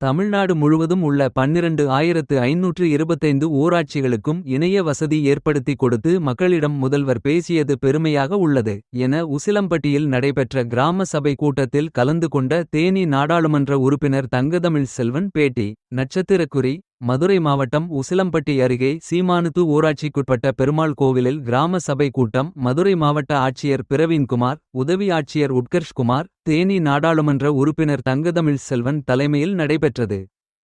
தமிழ்நாடு முழுவதும் உள்ள பன்னிரண்டு ஆயிரத்து ஐநூற்று இருபத்தைந்து ஊராட்சிகளுக்கும் இணைய வசதி ஏற்படுத்தி கொடுத்து மக்களிடம் முதல்வர் பேசியது பெருமையாக உள்ளது என உசிலம்பட்டியில் நடைபெற்ற கிராம சபை கூட்டத்தில் கலந்து கொண்ட தேனி நாடாளுமன்ற உறுப்பினர் தங்கதமிழ் செல்வன் பேட்டி நட்சத்திரக்குறி மதுரை மாவட்டம் உசிலம்பட்டி அருகே சீமானுத்து ஊராட்சிக்குட்பட்ட பெருமாள் கோவிலில் கிராம சபை கூட்டம் மதுரை மாவட்ட ஆட்சியர் பிரவீன்குமார் உதவி ஆட்சியர் உட்கர்ஷ்குமார் தேனி நாடாளுமன்ற உறுப்பினர் தங்கதமிழ் செல்வன் தலைமையில் நடைபெற்றது.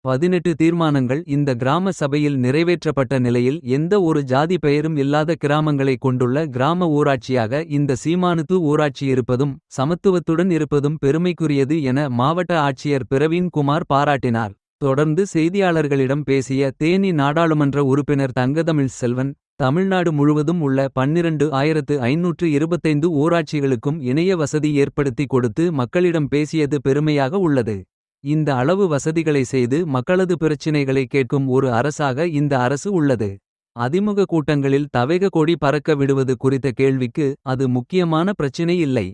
பதினெட்டு தீர்மானங்கள் இந்த கிராம சபையில் நிறைவேற்றப்பட்ட நிலையில் எந்த ஒரு ஜாதி பெயரும் இல்லாத கிராமங்களை கொண்டுள்ள கிராம ஊராட்சியாக இந்த சீமானுத்து ஊராட்சி இருப்பதும் சமத்துவத்துடன் இருப்பதும் பெருமைக்குரியது என மாவட்ட ஆட்சியர் பிரவீன்குமார் பாராட்டினார். தொடர்ந்து செய்தியாளர்களிடம் பேசிய தேனி நாடாளுமன்ற உறுப்பினர் தங்கதமிழ் செல்வன் தமிழ்நாடு முழுவதும் உள்ள பன்னிரண்டு ஆயிரத்து ஐநூற்று இருபத்தைந்து ஊராட்சிகளுக்கும் இணைய வசதி ஏற்படுத்தி கொடுத்து மக்களிடம் பேசியது பெருமையாக உள்ளது. இந்த அளவு வசதிகளை செய்து மக்களது பிரச்சினைகளை கேட்கும் ஒரு அரசாக இந்த அரசு உள்ளது. அதிமுக கூட்டங்களில் தவேக கொடி பறக்க விடுவது குறித்த கேள்விக்கு அது முக்கியமான பிரச்சினை இல்லை.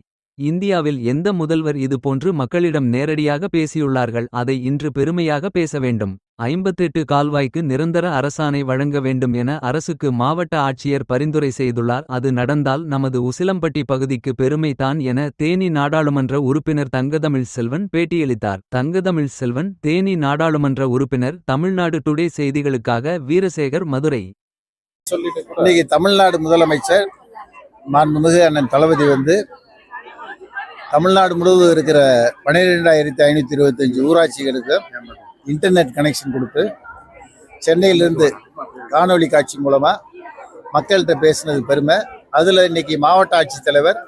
இந்தியாவில் எந்த முதல்வர் இதுபோன்று மக்களிடம் நேரடியாக பேசியுள்ளார்கள் அதை இன்று பெருமையாக பேச வேண்டும். ஐம்பத்தெட்டு கால்வாய்க்கு நிரந்தர அரசாணை வழங்க வேண்டும் என அரசுக்கு மாவட்ட ஆட்சியர் பரிந்துரை செய்துள்ளார். அது நடந்தால் நமது உசிலம்பட்டி பகுதிக்கு பெருமை தான் என தேனி நாடாளுமன்ற உறுப்பினர் தங்கதமிழ் செல்வன் பேட்டியளித்தார். தங்கதமிழ் செல்வன் தேனி நாடாளுமன்ற உறுப்பினர் தமிழ்நாடு டுடே செய்திகளுக்காக வீரசேகர் மதுரை. இன்னைக்கு தமிழ்நாடு முதலமைச்சர் மாண்புமிகு அண்ணன் தளபதி வந்து தமிழ்நாடு முழுவதும் இருக்கிற பன்னிரெண்டாயிரத்தி ஐநூற்றி இருபத்தஞ்சு ஊராட்சிகளுக்கு இன்டர்நெட் கனெக்ஷன் கொடுத்து சென்னையிலிருந்து காணொளி காட்சி மூலமாக மக்கள்கிட்ட பேசினது பெருமை. அதில் இன்னைக்கு மாவட்ட ஆட்சித்தலைவர்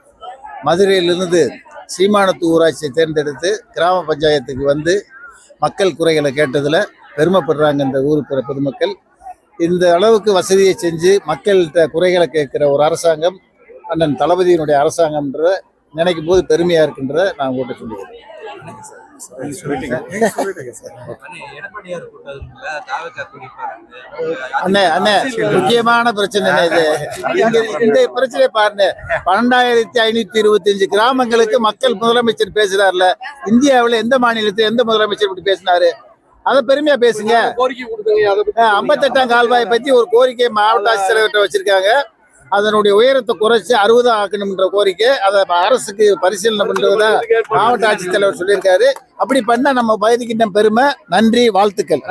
மதுரையிலிருந்து சீமானத்து ஊராட்சியை தேர்ந்தெடுத்து கிராம பஞ்சாயத்துக்கு வந்து மக்கள் குறைகளை கேட்டதில் பெருமைப்படுறாங்க இந்த ஊருக்கு பொதுமக்கள். இந்த அளவுக்கு வசதியை செஞ்சு மக்கள்கிட்ட குறைகளை கேட்கிற ஒரு அரசாங்கம் அண்ணன் தளபதியினுடைய அரசாங்கம்ன்ற நினைக்கும் போது பெருமையா இருக்குன்றத நான் உங்கள்கிட்ட குடிப்பாரு அண்ணே அண்ணே முக்கியமான பிரச்சனை இது. இந்த பிரச்சனை பாருங்க. பன்னெண்டாயிரத்தி ஐநூத்தி இருபத்தஞ்சு கிராமங்களுக்கு மக்கள் முதலமைச்சர் பேசுறாருல. இந்தியாவுல எந்த மாநிலத்தில் எந்த முதலமைச்சர் இப்படி பேசினாரு? அதை பெருமையா பேசுங்க. ஐம்பத்தெட்டாம் கால்வாயை பத்தி ஒரு கோரிக்கை மாவட்ட ஆட்சித்தலைவர்கிட்ட வச்சிருக்காங்க. அதனுடைய உயரத்தை குறைச்சு அறுபது ஆக்கணும்ன்ற கோரிக்கை அதை அரசுக்கு பரிசீலனை பண்றதா மாவட்ட ஆட்சித்தலைவர் சொல்லியிருக்காரு. அப்படி பண்ணா நம்ம பகுதிக்கிட்ட பெருமை. நன்றி வாழ்த்துக்கள்.